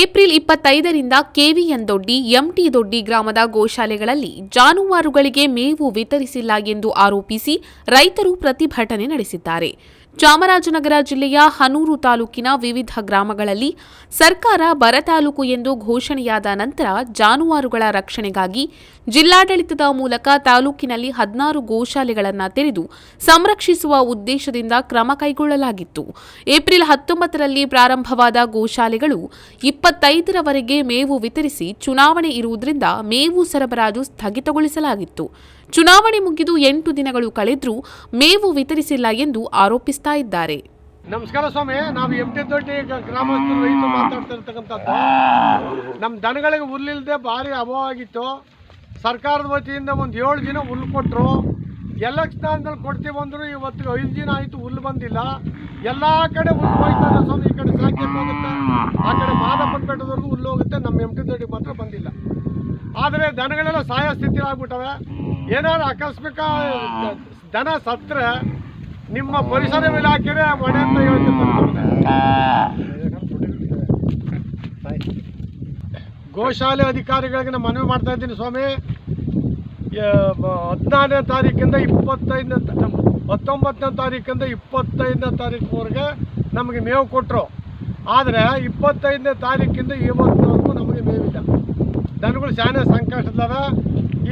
April ಇಪ್ಪತ್ತೈದರಿಂದ KVN ದೊಡ್ಡಿ, ಎಂಟಿ ದೊಡ್ಡಿ ಗ್ರಾಮದ ಗೋಶಾಲೆಗಳಲ್ಲಿ ಜಾನುವಾರುಗಳಿಗೆ ಮೇವು ವಿತರಿಸಿಲ್ಲ ಎಂದು ಆರೋಪಿಸಿ ರೈತರು ಪ್ರತಿಭಟನೆ ನಡೆಸಿದ್ದಾರೆ. ಚಾಮರಾಜನಗರ ಜಿಲ್ಲೆಯ ಹನೂರು ತಾಲೂಕಿನ ವಿವಿಧ ಗ್ರಾಮಗಳಲ್ಲಿ ಸರ್ಕಾರ ಬರ ತಾಲೂಕು ಎಂದು ಘೋಷಣೆಯಾದ ನಂತರ ಜಾನುವಾರುಗಳ ರಕ್ಷಣೆಗಾಗಿ ಜಿಲ್ಲಾಡಳಿತದ ಮೂಲಕ ತಾಲೂಕಿನಲ್ಲಿ ಹದಿನಾರು ಗೋಶಾಲೆಗಳನ್ನು ತೆರೆದು ಸಂರಕ್ಷಿಸುವ ಉದ್ದೇಶದಿಂದ ಕ್ರಮ ಕೈಗೊಳ್ಳಲಾಗಿತ್ತು. ಏಪ್ರಿಲ್ ಹತ್ತೊಂಬತ್ತರಲ್ಲಿ ಪ್ರಾರಂಭವಾದ ಗೋಶಾಲೆಗಳು ಇಪ್ಪತ್ತೈದರವರೆಗೆ ಮೇವು ವಿತರಿಸಿ ಚುನಾವಣೆ ಇರುವುದರಿಂದ ಮೇವು ಸರಬರಾಜು ಸ್ಥಗಿತಗೊಳಿಸಲಾಗಿತ್ತು. ಚುನಾವಣೆ ಮುಗಿದು ಎಂಟು ದಿನಗಳು ಕಳೆದ್ರೂ ಮೇವು ವಿತರಿಸಿಲ್ಲ ಎಂದು ಆರೋಪಿಸ್ತಾ ಇದ್ದಾರೆ. ನಮಸ್ಕಾರ ಸ್ವಾಮಿ, ನಾವು ಎಂ ಟಿ ದೊಡ್ಡಿ ಗ್ರಾಮಸ್ಥರು ರೈತರು ಮಾತಾಡ್ತಾ ಇರ್ತಕ್ಕಂಥದ್ದು. ನಮ್ಮ ದನಗಳಿಗೆ ಹುಲ್ಲಿಲ್ಲದೆ ಭಾರಿ ಅಭಾವ ಆಗಿತ್ತು. ಸರ್ಕಾರದ ವತಿಯಿಂದ ಒಂದು ಏಳು ದಿನ ಹುಲ್ಲು ಕೊಟ್ಟರು ಎಲೆಕ್ಷನ್ದಲ್ಲಿ ಕೊಡ್ತೀವಿ ಅಂದರು ಇವತ್ತು ಐದು ದಿನ ಆಯಿತು ಹುಲ್ಲು ಬಂದಿಲ್ಲ. ಎಲ್ಲ ಕಡೆ ಹುಲ್ಲು ಹೋಯ್ತಾರೆ ಸ್ವಾಮಿ, ಈ ಕಡೆ ಸಾಕಿ ಹೋಗುತ್ತೆ. ಆ ಕಡೆ ಮಾದಪ್ಪನ ಹುಲ್ಲು ಹೋಗುತ್ತೆ. ನಮ್ಮ ಎಂ ಟಿ ದೊಡ್ಡಿಗೆ ಮಾತ್ರ ಬಂದಿಲ್ಲ. ಆದರೆ ದನಗಳೆಲ್ಲ ಸಹಾಯ ಸ್ಥಿತಿ ಆಗ್ಬಿಟ್ಟವೆ. ಏನಾದ್ರು ಆಕಸ್ಮಿಕ ದನ ಸತ್ರ ನಿಮ್ಮ ಪರಿಸರ ಇಲಾಖೆನೇ ಮನೆ ಅಂತ ಗೋಶಾಲೆ ಅಧಿಕಾರಿಗಳಿಗೆ ನಾನು ಮನವಿ ಮಾಡ್ತಾ ಇದ್ದೀನಿ ಸ್ವಾಮಿ. ಹದಿನಾರನೇ ತಾರೀಕಿಂದ ಇಪ್ಪತ್ತೈದನೇ ಹತ್ತೊಂಬತ್ತನೇ ತಾರೀಕಿಂದ ಇಪ್ಪತ್ತೈದನೇ ತಾರೀಕುವರೆಗೆ ನಮಗೆ ಮೇವು ಕೊಟ್ಟರು ಆದರೆ ಇಪ್ಪತ್ತೈದನೇ ತಾರೀಕಿಂದ ಇವತ್ತು ನಮಗೆ ಮೇವಿಲ್ಲ. ದನಗಳು ಶಾನೆ ಸಂಕಷ್ಟದವ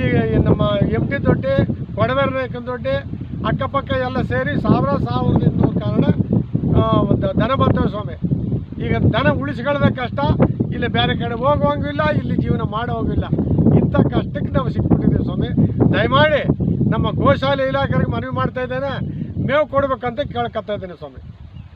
ಈ ಈ ನಮ್ಮ ಎಂ ಟಿ ದೊಡ್ಡಿ ಕೊಡವೇರ ದೊಡ್ಡಿ, ಅಕ್ಕಪಕ್ಕ ಎಲ್ಲ ಸೇರಿ ಸಾವಿರ ಸಾವಿರದ ಇನ್ನೂರು ಕಾರಣ ದನ ಬರ್ತವೆ ಸ್ವಾಮಿ. ಈಗ ದನ ಉಳಿಸ್ಕೊಳ್ಬೇಕು ಕಷ್ಟ, ಇಲ್ಲಿ ಬೇರೆ ಕಡೆ ಹೋಗುವಂಗಿಲ್ಲ ಇಲ್ಲಿ ಜೀವನ ಮಾಡೋಂಗಿಲ್ಲ ಇಂಥ ಕಷ್ಟಕ್ಕೆ ನಾವು ಸಿಕ್ಬಿಟ್ಟಿದ್ದೀವಿ ಸ್ವಾಮಿ. ದಯಮಾಡಿ ನಮ್ಮ ಗೋಶಾಲೆ ಇಲಾಖೆಗೆ ಮನವಿ ಮಾಡ್ತಾ ಇದ್ದೇನೆ. ಮೇವು ಕೊಡ್ಬೇಕಂತ ಕೇಳ್ಕೊತಾ ಇದ್ದೀನಿ ಸ್ವಾಮಿ.